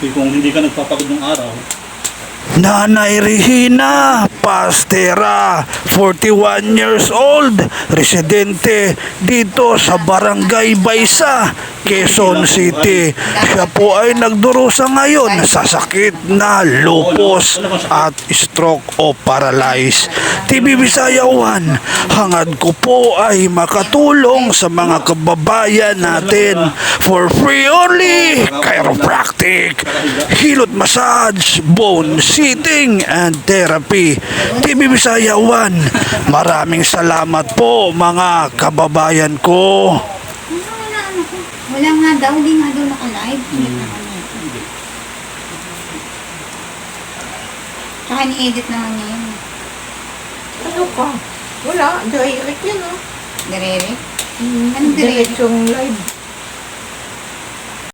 Kung hindi ka nagpapagod ng araw, Nanay Regina Pastera, 41 years old, residente dito sa Barangay Baysa, Quezon City. Siya po ay nagdurusa ngayon sa sakit na lupus at stroke o paralyze. TV Bisaya One, hangad ko po ay makatulong sa mga kababayan natin for free only chiropractic, hilot massage, bone sitting and therapy. TV Bisaya One, maraming salamat po mga kababayan ko. Wala nga daw, hindi nga daw naka-live. Hindi Hmm. naka-live. Tsaka ni-edit naman niya yun. Ano ka? Wala, direct yan oh. Direre? Mm, Anong direct? Direct yung live.